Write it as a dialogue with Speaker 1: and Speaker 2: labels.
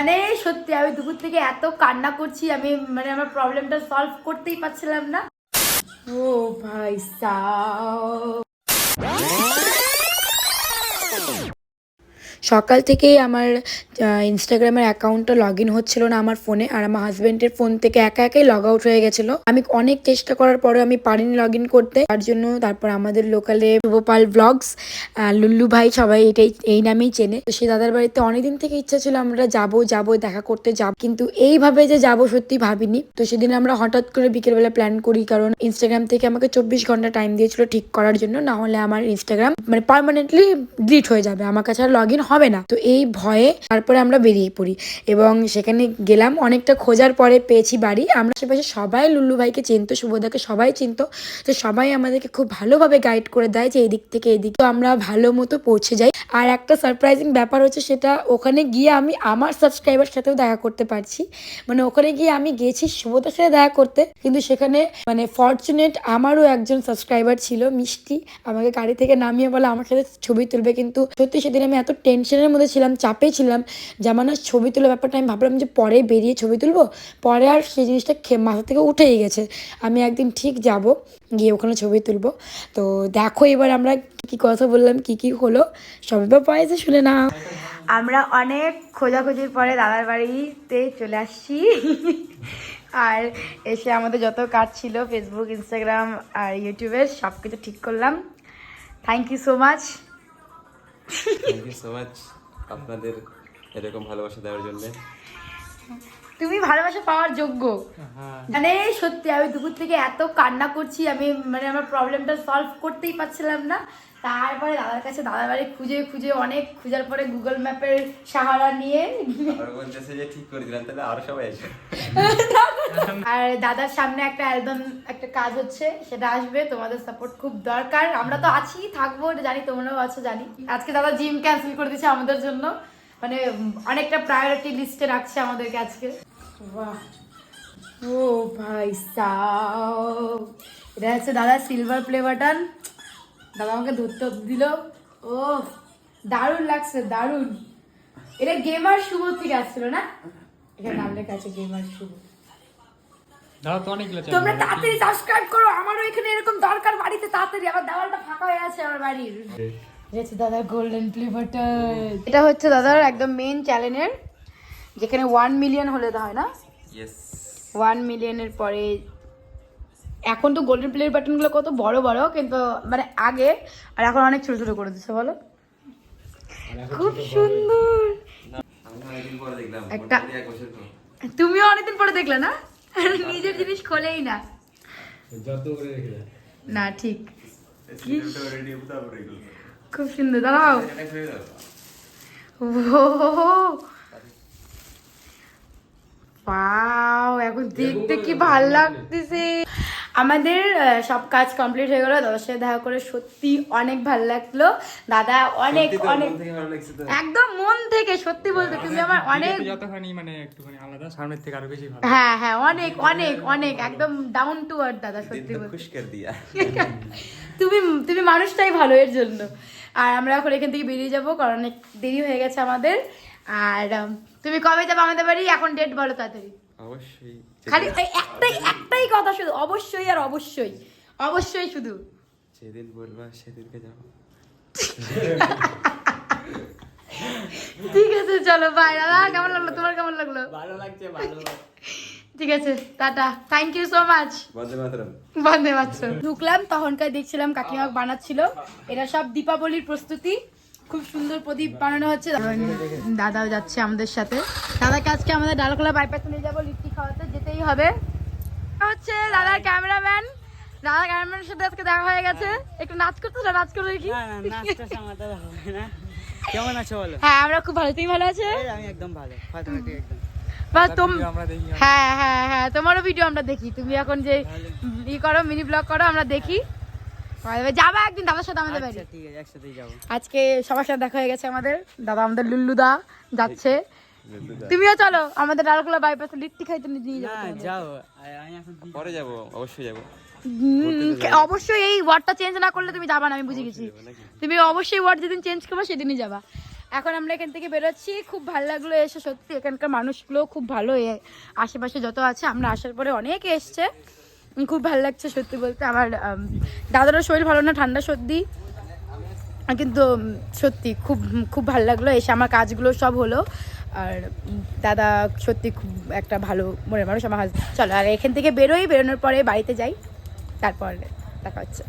Speaker 1: মানে সত্যি আমি দুপুর থেকে এত কান্না করছি, আমি মানে আমার প্রবলেমটা সলভ করতেই পারছিলাম না। ও ভাই সাহ সকাল থেকেই আমার ইনস্টাগ্রামের অ্যাকাউন্টটা লগ ইন হচ্ছিল না আমার ফোনে আর আমার হাজবেন্ডের ফোন থেকে একা একাই লগ আউট হয়ে গেছিল। আমি অনেক চেষ্টা করার পরে আমি পারিনি লগ ইন করতে। তার জন্য তারপর আমাদের লোকালে শুভপাল ব্লগস লুল্লু ভাই সবাই এটাই, এই নামেই চেনে। তো সেই দাদার বাড়িতে অনেকদিন থেকে ইচ্ছা ছিল আমরা যাব যাব, দেখা করতে যাব। কিন্তু এইভাবে যে যাব সত্যি ভাবিনি। তো সেদিন আমরা হঠাৎ করে বিকেলবেলা প্ল্যান করি কারণ ইনস্টাগ্রাম থেকে আমাকে চব্বিশ ঘণ্টা টাইম দিয়েছিল ঠিক করার জন্য। না হলে আমার ইনস্টাগ্রাম মানে পার্মানেন্টলি ডিলিট হয়ে যাবে। আমার কাছে আর লগ ইন হবে না। তো এই ভয়ে তারপরে আমরা বেরিয়ে পড়ি এবং সেখানে গেলাম। অনেকটা খোঁজার পরে পেয়েছি বাড়ি। আমরা আশেপাশে সবাই লুল্লু ভাইকে চিনতো শুভদাকে সবাই চিনতো। তো সবাই আমাদেরকে খুব ভালোভাবে গাইড করে দেয় যে এদিক থেকে এদিক। তো আমরা ভালো মতো পৌঁছে যাই। আর একটা সারপ্রাইজিং ব্যাপার হচ্ছে সেটা ওখানে গিয়ে আমি আমার সাবস্ক্রাইবার সাথেও দেখা করতে পারছি। মানে ওখানে গিয়ে আমি গেছি শুভদার সাথে দেখা করতে। কিন্তু সেখানে মানে ফর্চুনেট আমারও একজন সাবস্ক্রাইবার ছিল, মিষ্টি। আমাকে গাড়ি থেকে নামিয়ে বলে, আমার সাথে ছবি তুলবে। কিন্তু সত্যি সেদিন আমি এত টেনশনের মধ্যে ছিলাম চাপে ছিলাম। না ছবি তোলার ব্যাপারটা আমি ভাবলাম যে পরে বেরিয়ে ছবি তুলবো। পরে আর সেই জিনিসটা মাথা থেকে উঠেই গেছে। আমি একদিন ঠিক যাব, গিয়ে ওখানে ছবি তুলবো। তো দেখো এবার আমরা কি কথা বললাম, কি কি হলো সবাই বা পায়েছে শুনে না আমরা অনেক খোঁজাখুঁজির পরে দাদার বাড়িতে চলে আসছি। আর এসে আমাদের যত কাজ ছিল ফেসবুক ইনস্টাগ্রাম আর ইউটিউবের সব কিছু ঠিক করলাম। Thank you so much
Speaker 2: thank you so much আপনাদের এরকম ভালোবাসা দেওয়ার জন্য।
Speaker 1: তুমি ভালোবাসা পাওয়ার যোগ্য। মানে সত্যি আমি দুপুর থেকে এত কান্না করছি আমি মানে আমার প্রবলেমটা সলভ করতেই পারছিলাম না। তারপরে দাদার কাছে দাদার বাড়ি খুঁজে খুঁজে অনেক খুঁজার পরে গুগল ম্যাপের সাহারা নিয়ে
Speaker 2: ঠিক করে দিলাম তাহলে আরও সবাই আসবে।
Speaker 1: আর দাদার সামনে একটা অ্যালবাম একটা কাজ হচ্ছে, সেটা আসবে, তোমাদের সাপোর্ট খুব দরকার। আমরা তো আছি, থাকব জানি, তোমরাও আছো, জানি। আজকে দাদা জিম ক্যান্সেল করে দিচ্ছে আমাদের জন্য। মানে অনেকটা প্রায়োরিটি লিস্টে রাখছে আমাদেরকে আজকে। বাহ। ও ভাই সাও এটা হচ্ছে দাদা সিলভার প্লে বাটন দাদা আমাকে ধরতে দিল। ও, দারুণ লাগছে, দারুণ। এটা গেমার শুভ থেকে আসছিল না? এটা নাম আছে গেমার শুভ
Speaker 3: দাদা তো অনেকগুলো চ্যানেল
Speaker 1: তোমরা তাড়াতাড়ি সাবস্ক্রাইব করো আমারও এখানে এরকম দরকার বাড়িতে তাড়াতাড়ি। আমার দেওয়ালটা ফাঁকা হয়ে আছে আমার বাড়ির। হচ্ছে দাদার গোল্ডেন প্লে বাটন এটা হচ্ছে দাদার একদম মেইন চ্যানেলের যেখানে ওয়ান মিলিয়ন হলে তো হয় না?
Speaker 2: ইয়েস
Speaker 1: ওয়ান মিলিয়নের পরে এখন তো গোল্ডেন প্লে বাটনগুলো কত বড় বড় কিন্তু মানে আগে আর এখন অনেক ছোট ছোট করে দিচ্ছে বলো? খুব সুন্দর। একটা- তুমিও অনেকদিন পরে দেখলে না? নিজের জিনিস খোলেই না না ঠিক। খুব সুন্দর দাঁড়াও
Speaker 2: ছেড়ে
Speaker 1: এখন দেখতে কি ভালো লাগতেছে আমাদের সব কাজ কমপ্লিট হয়ে গেল। দাদার সাথে দেখা করে সত্যি অনেক ভালো লাগল। দাদা অনেক অনেক। একদম মন থেকে সত্যি বলতে তুমি আমার অনেক
Speaker 3: যতখানি মানে একটুখানি আলাদা সামনের থেকে আরও বেশি ভালো।
Speaker 1: হ্যাঁ হ্যাঁ অনেক অনেক অনেক একদম ডাউন টু আর্থ দাদা সত্যি বলতে।
Speaker 2: খুশ কর দিয়া।
Speaker 1: তুমি তুমি মানুষটাই ভালো এর জন্য। আর আমরা এখন এখান থেকে বেরিয়ে যাব কারণ অনেক দেরি হয়ে গেছে আমাদের। আর তুমি কবে যাবে আমাদের বাড়ি? এখন ডেট বলো তাড়াতাড়ি।
Speaker 2: অবশ্যই।
Speaker 1: খালি একটাই একটাই কথা শুধু অবশ্যই আর অবশ্যই। অবশ্যই শুধু।
Speaker 2: যেদিন বলবা সেদিনকে যাব।
Speaker 1: ঠিক আছে চলো বাই দাদা কেমন লাগল? তোমার কেমন লাগল?
Speaker 3: ভালো লাগছে ভালো
Speaker 1: ঠিক আছে টাটা। থ্যাংক ইউ সো মাচ
Speaker 2: বন্দে মাতরম।
Speaker 1: বন্দে মাতরম। ঢুকলাম তখনকার দেখছিলাম কাকিমা বানাচ্ছিল। এটা সব দীপাবলির প্রস্তুতি। খুব সুন্দর প্রদীপ বানানো হচ্ছে। দাদাও যাচ্ছে আমাদের সাথে। দাদাকে আজকে আমাদের ডালখোলা বাইপাসে নিয়ে যাব লিট্টি খাওয়াতে যেতেই হবে। হচ্ছে দাদার ক্যামেরাম্যান দাদা ক্যামেরাম্যানের সাথে আজকে দেখা হয়ে গেছে। একটু নাচ করতে? নাচ করে দেখি।
Speaker 4: কেমন আছো বলো?
Speaker 1: হ্যাঁ আমরা খুব ভালো। তুমি ভালো আছে?
Speaker 4: আমি একদম ভালো। একদম।
Speaker 1: তোম হ্যাঁ হ্যাঁ হ্যাঁ তোমারও ভিডিও আমরা দেখি। তুমি এখন যে ই করো মিনি ব্লগ করো আমরা দেখি। যাবা একদিন দাদার সাথে আমাদের বাড়ি।
Speaker 4: আচ্ছা ঠিক আছে একসাথেই যাব।
Speaker 1: আজকে সবার সাথে দেখা হয়ে গেছে আমাদের। দাদা আমাদের লুল্লুদা যাচ্ছে। তুমিও চলো আমাদের ডালখোলা বাইপাসে লিট্টি খাইতে নিয়ে যাব
Speaker 4: যাও। আমি
Speaker 2: পরে যাব অবশ্যই যাব।
Speaker 1: অবশ্যই এই ওয়ার্ডটা চেঞ্জ না করলে তুমি যাবা না আমি বুঝে গেছি। তুমি অবশ্যই ওয়ার্ড যেদিন চেঞ্জ করবে সেদিনই যাবা। এখন আমরা এখান থেকে বেরোচ্ছি। খুব ভালো লাগল এসে সত্যি এখানকার মানুষগুলো খুব ভালো এ আশেপাশে যত আছে আমরা আসার পরে অনেক এসছে। খুব ভালো লাগছে সত্যি বলতে। আমার দাদারও শরীর ভালো না, ঠান্ডা সর্দি। কিন্তু সত্যি খুব খুব ভালো লাগল। এসে আমার কাজগুলো সব হলো। আর দাদা সত্যি খুব একটা ভালো মনে মানুষ। আমার চলো, আর এখান থেকে বেরোই, বেরোনোর পরে বাড়িতে যাই। তারপর দেখা হচ্ছে।